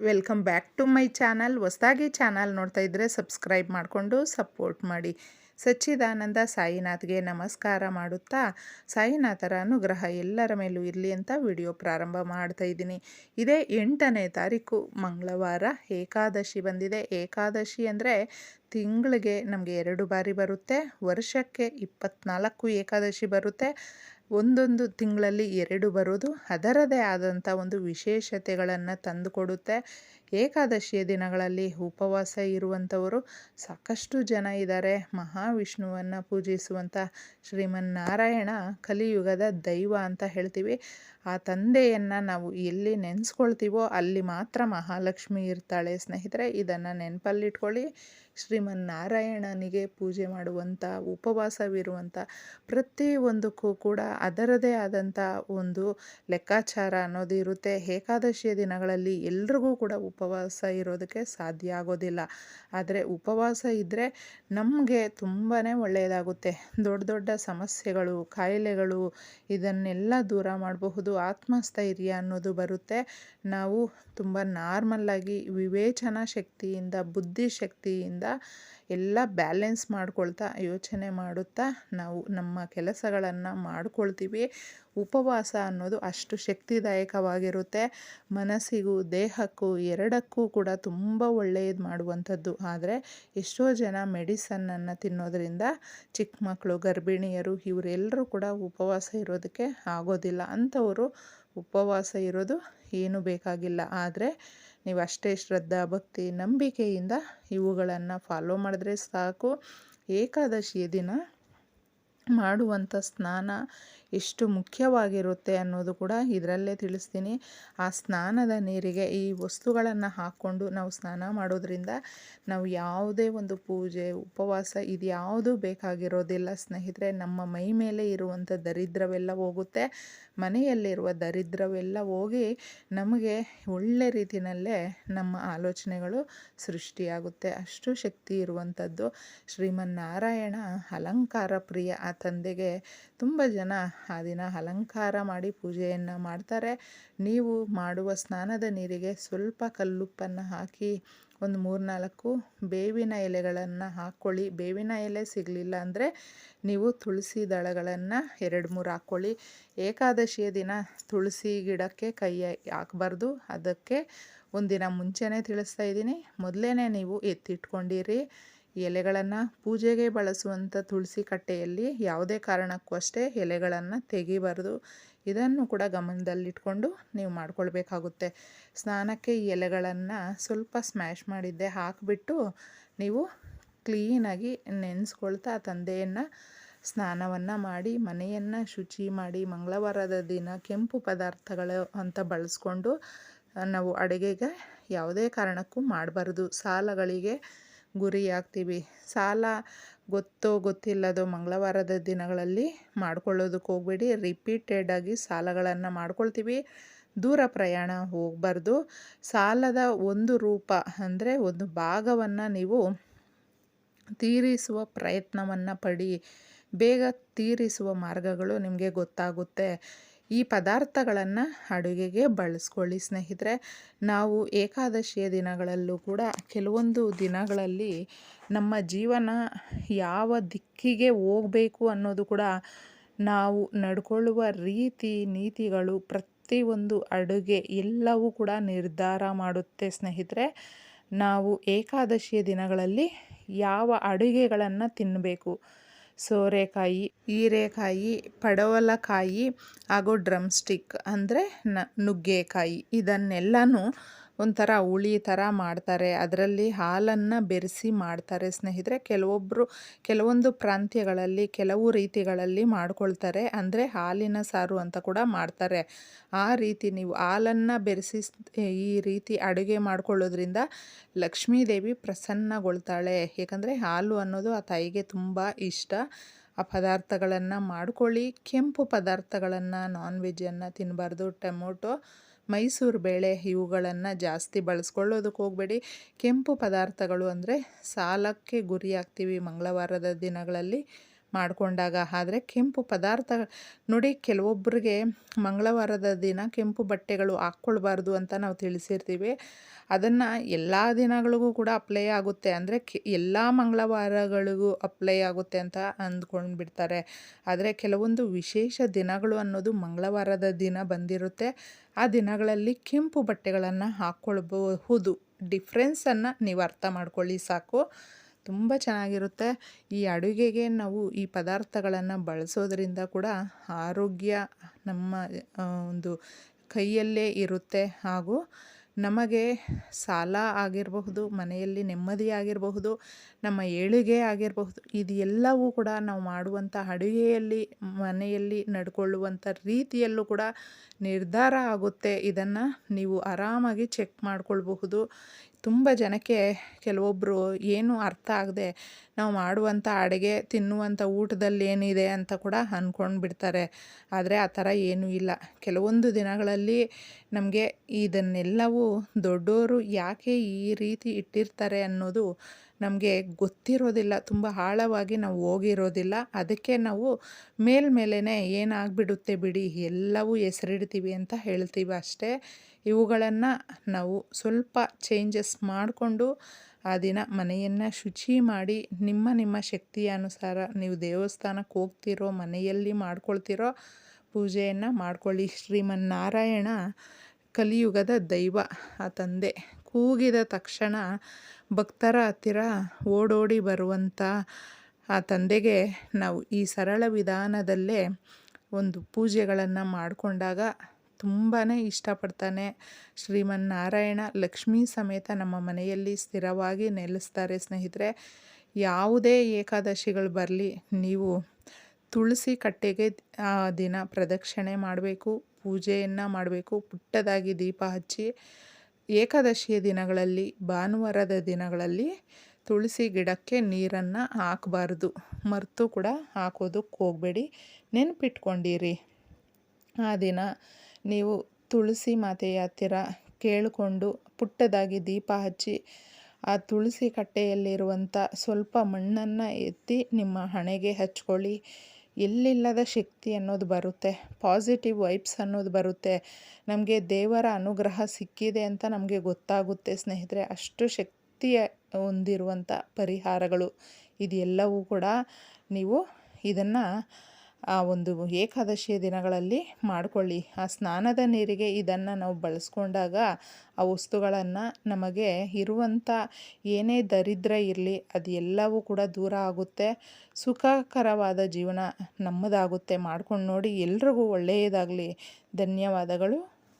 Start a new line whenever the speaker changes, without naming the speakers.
Welcome back to my channel. ಹೊಸದಾಗಿ channel ನೋಡ್ತಾ ಇದ್ದರೆ ಸಬ್ಸ್ಕ್ರೈಬ್ ಮಾಡಿಕೊಂಡು ಸಪೋರ್ಟ್ ಮಾಡಿ. ಸಚ್ಚಿದಾನಂದ ಸಾಯಿನಾಥ್ಗೆ ನಮಸ್ಕಾರ ಮಾಡುತ್ತಾ ಸಾಯಿನಾಥರ ಅನುಗ್ರಹ ಎಲ್ಲರ ಮೇಲೂ ಇರಲಿ ಅಂತ ವಿಡಿಯೋ ಪ್ರಾರಂಭ ಮಾಡ್ತಾ ಇದ್ದೀನಿ. ಇದೇ ಎಂಟನೇ ತಾರೀಕು ಮಂಗಳವಾರ ಏಕಾದಶಿ ಬಂದಿದೆ. ಏಕಾದಶಿ ಅಂದರೆ ತಿಂಗಳಿಗೆ ನಮಗೆ ಎರಡು ಬಾರಿ ಬರುತ್ತೆ. ವರ್ಷಕ್ಕೆ ಇಪ್ಪತ್ನಾಲ್ಕು ಏಕಾದಶಿ ಬರುತ್ತೆ. ಒಂದೊಂದು ತಿಂಗಳಲ್ಲಿ ಎರಡು ಬರೋದು ಅದರದೇ ಆದಂಥ ಒಂದು ವಿಶೇಷತೆಗಳನ್ನು ತಂದುಕೊಡುತ್ತೆ. ಏಕಾದಶಿಯ ದಿನಗಳಲ್ಲಿ ಉಪವಾಸ ಇರುವಂಥವರು ಸಾಕಷ್ಟು ಜನ ಇದ್ದಾರೆ. ಮಹಾವಿಷ್ಣುವನ್ನು ಪೂಜಿಸುವಂಥ ಶ್ರೀಮನ್ನಾರಾಯಣ ಕಲಿಯುಗದ ದೈವ ಅಂತ ಹೇಳ್ತೀವಿ. ಆ ತಂದೆಯನ್ನು ನಾವು ಎಲ್ಲಿ ನೆನೆಸ್ಕೊಳ್ತೀವೋ ಅಲ್ಲಿ ಮಾತ್ರ ಮಹಾಲಕ್ಷ್ಮಿ ಇರ್ತಾಳೆ. ಸ್ನೇಹಿತರೆ, ಇದನ್ನು ನೆನಪಲ್ಲಿಟ್ಕೊಳ್ಳಿ. ಶ್ರೀಮನ್ನಾರಾಯಣನಿಗೆ ಪೂಜೆ ಮಾಡುವಂಥ, ಉಪವಾಸವಿರುವಂಥ ಪ್ರತಿಯೊಂದಕ್ಕೂ ಕೂಡ ಅದರದೇ ಆದಂಥ ಒಂದು ಲೆಕ್ಕಾಚಾರ ಅನ್ನೋದು ಇರುತ್ತೆ ಏಕಾದಶಿಯ ದಿನಗಳಲ್ಲಿ ಎಲ್ರಿಗೂ ಕೂಡ ಉಪವಾಸ ಇರೋದಕ್ಕೆ ಸಾಧ್ಯ ಆಗೋದಿಲ್ಲ. ಆದರೆ ಉಪವಾಸ ಇದ್ದರೆ ನಮಗೆ ತುಂಬಾ ಒಳ್ಳೆಯದಾಗುತ್ತೆ. ದೊಡ್ಡ ದೊಡ್ಡ ಸಮಸ್ಯೆಗಳು, ಕಾಯಿಲೆಗಳು ಇದನ್ನೆಲ್ಲ ದೂರ ಮಾಡಬಹುದು. ಆತ್ಮಸ್ಥೈರ್ಯ ಅನ್ನೋದು ಬರುತ್ತೆ. ನಾವು ತುಂಬ ನಾರ್ಮಲ್ಲಾಗಿ ವಿವೇಚನಾ ಶಕ್ತಿಯಿಂದ, ಬುದ್ಧಿಶಕ್ತಿಯಿಂದ ಎಲ್ಲ ಬ್ಯಾಲೆನ್ಸ್ ಮಾಡ್ಕೊಳ್ತಾ ಯೋಚನೆ ಮಾಡುತ್ತಾ ನಾವು ನಮ್ಮ ಕೆಲಸಗಳನ್ನು ಮಾಡ್ಕೊಳ್ತೀವಿ. ಉಪವಾಸ ಅನ್ನೋದು ಅಷ್ಟು ಶಕ್ತಿದಾಯಕವಾಗಿರುತ್ತೆ. ಮನಸ್ಸಿಗೂ ದೇಹಕ್ಕೂ ಎರಡಕ್ಕೂ ಕೂಡ ತುಂಬ ಒಳ್ಳೆಯದು ಮಾಡುವಂಥದ್ದು. ಆದರೆ ಎಷ್ಟೋ ಜನ ಮೆಡಿಸನ್ನನ್ನು ತಿನ್ನೋದ್ರಿಂದ ಚಿಕ್ಕ ಮಕ್ಕಳು ಗರ್ಭಿಣಿಯರು ಇವರೆಲ್ಲರೂ ಕೂಡ ಉಪವಾಸ ಇರೋದಕ್ಕೆ ಆಗೋದಿಲ್ಲ. ಅಂಥವರು ಉಪವಾಸ ಇರೋದು ಏನು ಬೇಕಾಗಿಲ್ಲ. ಆದರೆ ನೀವು ಅಷ್ಟೇ ಶ್ರದ್ಧಾ ಭಕ್ತಿ ನಂಬಿಕೆಯಿಂದ ಇವುಗಳನ್ನು ಫಾಲೋ ಮಾಡಿದ್ರೆ ಸಾಕು. ಏಕಾದಶಿಯ ದಿನ ಮಾಡುವಂಥ ಸ್ನಾನ ಎಷ್ಟು ಮುಖ್ಯವಾಗಿರುತ್ತೆ ಅನ್ನೋದು ಕೂಡ ಇದರಲ್ಲೇ ತಿಳಿಸ್ತೀನಿ. ಆ ಸ್ನಾನದ ನೀರಿಗೆ ಈ ವಸ್ತುಗಳನ್ನು ಹಾಕ್ಕೊಂಡು ನಾವು ಸ್ನಾನ ಮಾಡೋದ್ರಿಂದ ನಾವು ಯಾವುದೇ ಒಂದು ಪೂಜೆ, ಉಪವಾಸ ಇದು ಯಾವುದೂ ಬೇಕಾಗಿರೋದಿಲ್ಲ. ಸ್ನೇಹಿತರೆ, ನಮ್ಮ ಮೈ ಮೇಲೆ ಇರುವಂಥ ದರಿದ್ರವೆಲ್ಲ ಹೋಗುತ್ತೆ. ಮನೆಯಲ್ಲಿರುವ ದರಿದ್ರವೆಲ್ಲ ಹೋಗಿ ನಮಗೆ ಒಳ್ಳೆ ರೀತಿಯಲ್ಲೇ ನಮ್ಮ ಆಲೋಚನೆಗಳು ಸೃಷ್ಟಿಯಾಗುತ್ತೆ. ಅಷ್ಟು ಶಕ್ತಿ ಇರುವಂಥದ್ದು. ಶ್ರೀಮನ್ನಾರಾಯಣ ಅಲಂಕಾರ ಪ್ರಿಯ ಆ ತಂದೆಗೆ ತುಂಬ ಜನ ಆ ದಿನ ಅಲಂಕಾರ ಮಾಡಿ ಪೂಜೆಯನ್ನು ಮಾಡ್ತಾರೆ. ನೀವು ಮಾಡುವ ಸ್ನಾನದ ನೀರಿಗೆ ಸ್ವಲ್ಪ ಕಲ್ಲುಪ್ಪನ್ನು ಹಾಕಿ ಒಂದು ಮೂರ್ನಾಲ್ಕು ಬೇವಿನ ಎಲೆಗಳನ್ನು ಹಾಕ್ಕೊಳ್ಳಿ ಬೇವಿನ ಎಲೆ ಸಿಗಲಿಲ್ಲ ಅಂದರೆ ನೀವು ತುಳಸಿ ದಳಗಳನ್ನು ಎರಡು ಮೂರು ಹಾಕ್ಕೊಳ್ಳಿ ಏಕಾದಶಿಯ ದಿನ ತುಳಸಿ ಗಿಡಕ್ಕೆ ಕೈ ಹಾಕಬಾರ್ದು. ಅದಕ್ಕೆ ಒಂದಿನ ಮುಂಚೆನೇ ತಿಳಿಸ್ತಾ ಇದ್ದೀನಿ. ಮೊದಲೇ ನೀವು ಎತ್ತಿಟ್ಕೊಂಡಿರಿ. ಎಲೆಗಳನ್ನು ಪೂಜೆಗೆ ಬಳಸುವಂಥ ತುಳಸಿ ಕಟ್ಟೆಯಲ್ಲಿ ಯಾವುದೇ ಕಾರಣಕ್ಕೂ ಅಷ್ಟೇ ಎಲೆಗಳನ್ನು ತೆಗಿಬಾರ್ದು. ಇದನ್ನು ಕೂಡ ಗಮನದಲ್ಲಿಟ್ಕೊಂಡು ನೀವು ಮಾಡ್ಕೊಳ್ಬೇಕಾಗುತ್ತೆ. ಸ್ನಾನಕ್ಕೆ ಈ ಎಲೆಗಳನ್ನು ಸ್ವಲ್ಪ ಸ್ಮ್ಯಾಶ್ ಮಾಡಿದ್ದೆ ಹಾಕಿಬಿಟ್ಟು ನೀವು ಕ್ಲೀನಾಗಿ ನೆನೆಸ್ಕೊಳ್ತಾ ತಂದೆಯನ್ನು ಸ್ನಾನವನ್ನು ಮಾಡಿ, ಮನೆಯನ್ನು ಶುಚಿ ಮಾಡಿ, ಮಂಗಳವಾರದ ದಿನ ಕೆಂಪು ಪದಾರ್ಥಗಳು ಅಂತ ಬಳಸ್ಕೊಂಡು ನಾವು ಅಡುಗೆಗೆ ಯಾವುದೇ ಕಾರಣಕ್ಕೂ ಮಾಡಬಾರ್ದು. ಸಾಲಗಳಿಗೆ ಗುರಿಯಾಗ್ತೀವಿ. ಸಾಲ ಗೊತ್ತೋ ಗೊತ್ತಿಲ್ಲದೋ ಮಂಗಳವಾರದ ದಿನಗಳಲ್ಲಿ ಮಾಡ್ಕೊಳ್ಳೋದಕ್ಕೆ ಹೋಗ್ಬೇಡಿ. ರಿಪೀಟೆಡಾಗಿ ಸಾಲಗಳನ್ನು ಮಾಡ್ಕೊಳ್ತೀವಿ. ದೂರ ಪ್ರಯಾಣ ಹೋಗಬಾರ್ದು. ಸಾಲದ ಒಂದು ರೂಪ ಅಂದರೆ ಒಂದು ಭಾಗವನ್ನು ನೀವು ತೀರಿಸುವ ಪ್ರಯತ್ನವನ್ನು ಪಡಿ. ಬೇಗ ತೀರಿಸುವ ಮಾರ್ಗಗಳು ನಿಮಗೆ ಗೊತ್ತಾಗುತ್ತೆ. ಈ ಪದಾರ್ಥಗಳನ್ನು ಅಡುಗೆಗೆ ಬಳಸ್ಕೊಳ್ಳಿ ಸ್ನೇಹಿತರೆ. ನಾವು ಏಕಾದಶಿಯ ದಿನಗಳಲ್ಲೂ ಕೂಡ ಕೆಲವೊಂದು ದಿನಗಳಲ್ಲಿ ನಮ್ಮ ಜೀವನ ಯಾವ ದಿಕ್ಕಿಗೆ ಹೋಗಬೇಕು ಅನ್ನೋದು ಕೂಡ ನಾವು ನಡ್ಕೊಳ್ಳುವ ರೀತಿ ನೀತಿಗಳು ಪ್ರತಿಯೊಂದು ಅಡುಗೆ ಎಲ್ಲವೂ ಕೂಡ ನಿರ್ಧಾರ ಮಾಡುತ್ತೆ ಸ್ನೇಹಿತರೆ. ನಾವು ಏಕಾದಶಿಯ ದಿನಗಳಲ್ಲಿ ಯಾವ ಅಡುಗೆಗಳನ್ನು ತಿನ್ನಬೇಕು? ಸೋರೆಕಾಯಿ ಹೀರೆಕಾಯಿ ಪಡವಲಕಾಯಿ ಹಾಗೂ ಡ್ರಮ್ ಸ್ಟಿಕ್ ಅಂದರೆ ನುಗ್ಗೆಕಾಯಿ. ಇದನ್ನೆಲ್ಲನೂ ಒಂಥರ ಹುಳಿ ಥರ ಮಾಡ್ತಾರೆ. ಅದರಲ್ಲಿ ಹಾಲನ್ನು ಬೆರೆಸಿ ಮಾಡ್ತಾರೆ ಸ್ನೇಹಿತರೆ. ಕೆಲವೊಬ್ಬರು ಕೆಲವೊಂದು ಪ್ರಾಂತ್ಯಗಳಲ್ಲಿ, ಕೆಲವು ರೀತಿಗಳಲ್ಲಿ ಮಾಡ್ಕೊಳ್ತಾರೆ. ಅಂದರೆ ಹಾಲಿನ ಸಾರು ಅಂತ ಕೂಡ ಮಾಡ್ತಾರೆ. ಆ ರೀತಿ ನೀವು ಹಾಲನ್ನು ಬೆರೆಸಿ ಈ ರೀತಿ ಅಡುಗೆ ಮಾಡ್ಕೊಳ್ಳೋದ್ರಿಂದ ಲಕ್ಷ್ಮೀದೇವಿ ಪ್ರಸನ್ನಗೊಳ್ತಾಳೆ. ಏಕೆಂದರೆ ಹಾಲು ಅನ್ನೋದು ಆ ತಾಯಿಗೆ ತುಂಬ ಇಷ್ಟ. ಆ ಪದಾರ್ಥಗಳನ್ನು ಮಾಡ್ಕೊಳ್ಳಿ. ಕೆಂಪು ಪದಾರ್ಥಗಳನ್ನು ನಾನ್ ವೆಜ್ಜನ್ನು ತಿನ್ನಬಾರ್ದು ಟೊಮೊಟೊ. ಮೈಸೂರು ಬೇಳೆ ಇವುಗಳನ್ನು ಜಾಸ್ತಿ ಬಳಸ್ಕೊಳ್ಳೋದಕ್ಕೆ ಹೋಗಬೇಡಿ. ಕೆಂಪು ಪದಾರ್ಥಗಳು ಅಂದರೆ ಸಾಲಕ್ಕೆ ಗುರಿಯಾಗ್ತೀವಿ ಮಂಗಳವಾರದ ದಿನಗಳಲ್ಲಿ. ಮಾಡಿಕೊಂಡಾಗ. ಆದರೆ ಕೆಂಪು ಪದಾರ್ಥ ನೋಡಿ ಕೆಲವೊಬ್ಬರಿಗೆ ಮಂಗಳವಾರದ ದಿನ ಕೆಂಪು ಬಟ್ಟೆಗಳು ಹಾಕ್ಕೊಳ್ಬಾರ್ದು ಅಂತ ನಾವು ತಿಳಿಸಿರ್ತೀವಿ. ಅದನ್ನು ಎಲ್ಲ ದಿನಗಳಿಗೂ ಕೂಡ ಅಪ್ಲೈ ಆಗುತ್ತೆ. ಅಂದರೆ ಕೆ, ಎಲ್ಲ ಮಂಗಳವಾರಗಳಿಗೂ ಅಪ್ಲೈ ಆಗುತ್ತೆ ಅಂತ ಅಂದ್ಕೊಂಡು ಬಿಡ್ತಾರೆ ಆದರೆ ಕೆಲವೊಂದು ವಿಶೇಷ ದಿನಗಳು ಅನ್ನೋದು ಮಂಗಳವಾರದ ದಿನ ಬಂದಿರುತ್ತೆ. ಆ ದಿನಗಳಲ್ಲಿ ಕೆಂಪು ಬಟ್ಟೆಗಳನ್ನು ಹಾಕ್ಕೊಳ್ಬಹುದು. ಡಿಫ್ರೆನ್ಸನ್ನು ನೀವು ಅರ್ಥ ಮಾಡ್ಕೊಳ್ಳಿ ಸಾಕು. ತುಂಬ ಚೆನ್ನಾಗಿರುತ್ತೆ. ಈ ಅಡುಗೆಗೆ ನಾವು ಈ ಪದಾರ್ಥಗಳನ್ನು ಬಳಸೋದ್ರಿಂದ ಕೂಡ ಆರೋಗ್ಯ ನಮ್ಮ ಒಂದು ಕೈಯಲ್ಲೇ ಇರುತ್ತೆ. ಹಾಗೂ ನಮಗೆ ಸಾಲ ಆಗಿರಬಹುದು, ಮನೆಯಲ್ಲಿ ನೆಮ್ಮದಿ ಆಗಿರಬಹುದು, ನಮ್ಮ ಏಳಿಗೆ ಆಗಿರಬಹುದು ಇದು ಎಲ್ಲವೂ ಕೂಡ ನಾವು ಮಾಡುವಂಥ ಅಡುಗೆಯಲ್ಲಿ, ಮನೆಯಲ್ಲಿ ನಡ್ಕೊಳ್ಳುವಂಥ ರೀತಿಯಲ್ಲೂ ಕೂಡ ನಿರ್ಧಾರ ಆಗುತ್ತೆ. ಇದನ್ನು ನೀವು ಆರಾಮಾಗಿ ಚೆಕ್ ಮಾಡ್ಕೊಳ್ಬಹುದು. ತುಂಬ ಜನಕ್ಕೆ ಕೆಲವೊಬ್ಬರು ಏನು ಅರ್ಥ ಆಗದೆ ನಾವು ಮಾಡುವಂಥ ಅಡುಗೆ ತಿನ್ನುವಂಥ ಊಟದಲ್ಲಿ ಏನಿದೆ ಅಂತ ಕೂಡ ಅಂದ್ಕೊಂಡು ಬಿಡ್ತಾರೆ. ಆದರೆ ಆ ಥರ ಏನೂ ಇಲ್ಲ. ಕೆಲವೊಂದು ದಿನಗಳಲ್ಲಿ ನಮಗೆ ಇದನ್ನೆಲ್ಲವೂ ದೊಡ್ಡೋರು ಯಾಕೆ ಈ ರೀತಿ ಇಟ್ಟಿರ್ತಾರೆ ಅನ್ನೋದು ನಮಗೆ ಗೊತ್ತಿರೋದಿಲ್ಲ, ತುಂಬ ಆಳವಾಗಿ ನಾವು ಹೋಗಿರೋದಿಲ್ಲ. ಅದಕ್ಕೆ ನಾವು ಮೇಲ್ಮೇಲೆ ಏನಾಗ್ಬಿಡುತ್ತೆ ಬಿಡಿ, ಎಲ್ಲವೂ ಹೆಸರಿಡ್ತೀವಿ ಅಂತ ಹೇಳ್ತೀವಿ ಅಷ್ಟೇ. ಇವುಗಳನ್ನು ನಾವು ಸ್ವಲ್ಪ ಚೇಂಜಸ್ ಮಾಡಿಕೊಂಡು ಆ ದಿನ ಮನೆಯನ್ನು ಶುಚಿ ಮಾಡಿ, ನಿಮ್ಮ ನಿಮ್ಮ ಶಕ್ತಿಯ ಅನುಸಾರ ನೀವು ದೇವಸ್ಥಾನಕ್ಕೆ ಹೋಗ್ತಿರೋ, ಮನೆಯಲ್ಲಿ ಮಾಡ್ಕೊಳ್ತಿರೋ ಪೂಜೆಯನ್ನು ಮಾಡ್ಕೊಳ್ಳಿ. ಶ್ರೀಮನ್ನಾರಾಯಣ ಕಲಿಯುಗದ ದೈವ, ಆ ತಂದೆ. ಕೂಗಿದ ತಕ್ಷಣ ಭಕ್ತರ ಹತ್ತಿರ ಓಡೋಡಿ ಬರುವಂಥ ಆ ತಂದೆಗೆ ನಾವು ಈ ಸರಳ ವಿಧಾನದಲ್ಲೇ ಒಂದು ಪೂಜೆಗಳನ್ನು ಮಾಡಿಕೊಂಡಾಗ ತುಂಬಾ ಇಷ್ಟಪಡ್ತಾನೆ. ಶ್ರೀಮನ್ನಾರಾಯಣ ಲಕ್ಷ್ಮೀ ಸಮೇತ ನಮ್ಮ ಮನೆಯಲ್ಲಿ ಸ್ಥಿರವಾಗಿ ನೆಲೆಸ್ತಾರೆ ಸ್ನೇಹಿತರೆ. ಯಾವುದೇ ಏಕಾದಶಿಗಳು ಬರಲಿ, ನೀವು ತುಳಸಿ ಕಟ್ಟೆಗೆ ಆ ದಿನ ಪ್ರದಕ್ಷಿಣೆ ಮಾಡಬೇಕು, ಪೂಜೆಯನ್ನು ಮಾಡಬೇಕು, ಪುಟ್ಟದಾಗಿ ದೀಪ ಹಚ್ಚಿ ಏಕಾದಶಿಯ ದಿನಗಳಲ್ಲಿ, ಭಾನುವಾರದ ದಿನಗಳಲ್ಲಿ ತುಳಸಿ ಗಿಡಕ್ಕೆ ನೀರನ್ನು ಹಾಕಬಾರ್ದು. ಮರೆತು ಕೂಡ ಹಾಕೋದಕ್ಕೆ ಹೋಗಬೇಡಿ. ನೆನಪಿಟ್ಕೊಂಡಿರಿ. ಆ ದಿನ ನೀವು ತುಳಸಿ ಮಾತೆಯ ಹತ್ತಿರ ಕೇಳಿಕೊಂಡು ಪುಟ್ಟದಾಗಿ ದೀಪ ಹಚ್ಚಿ, ಆ ತುಳಸಿ ಕಟ್ಟೆಯಲ್ಲಿರುವಂಥ ಸ್ವಲ್ಪ ಮಣ್ಣನ್ನು ಎತ್ತಿ ನಿಮ್ಮ ಹಣೆಗೆ ಹಚ್ಕೊಳ್ಳಿ. ಎಲ್ಲಿಲ್ಲದ ಶಕ್ತಿ ಅನ್ನೋದು ಬರುತ್ತೆ. ಪಾಸಿಟಿವ್ ವೈಬ್ಸ್ ಅನ್ನೋದು ಬರುತ್ತೆ. ನಮಗೆ ದೇವರ ಅನುಗ್ರಹ ಸಿಕ್ಕಿದೆ ಅಂತ ನಮಗೆ ಗೊತ್ತಾಗುತ್ತೆ ಸ್ನೇಹಿತರೆ. ಅಷ್ಟು ಶಕ್ತಿಯ ಹೊಂದಿರುವಂಥ ಪರಿಹಾರಗಳು ಇದೆಲ್ಲವೂ ಕೂಡ ನೀವು ಇದನ್ನು ಆ ಒಂದು ಏಕಾದಶಿಯ ದಿನಗಳಲ್ಲಿ ಮಾಡಿಕೊಳ್ಳಿ. ಆ ಸ್ನಾನದ ನೀರಿಗೆ ಇದನ್ನು ನಾವು ಬಳಸ್ಕೊಂಡಾಗ ಆ ವಸ್ತುಗಳನ್ನು ನಮಗೆ ಇರುವಂಥ ಏನೇ ದರಿದ್ರ ಇರಲಿ ಅದು ಕೂಡ ದೂರ ಆಗುತ್ತೆ. ಸುಖಕರವಾದ ಜೀವನ ನಮ್ಮದಾಗುತ್ತೆ. ಮಾಡ್ಕೊಂಡು ನೋಡಿ ಎಲ್ರಿಗೂ ಒಳ್ಳೆಯದಾಗಲಿ. ಧನ್ಯವಾದಗಳು.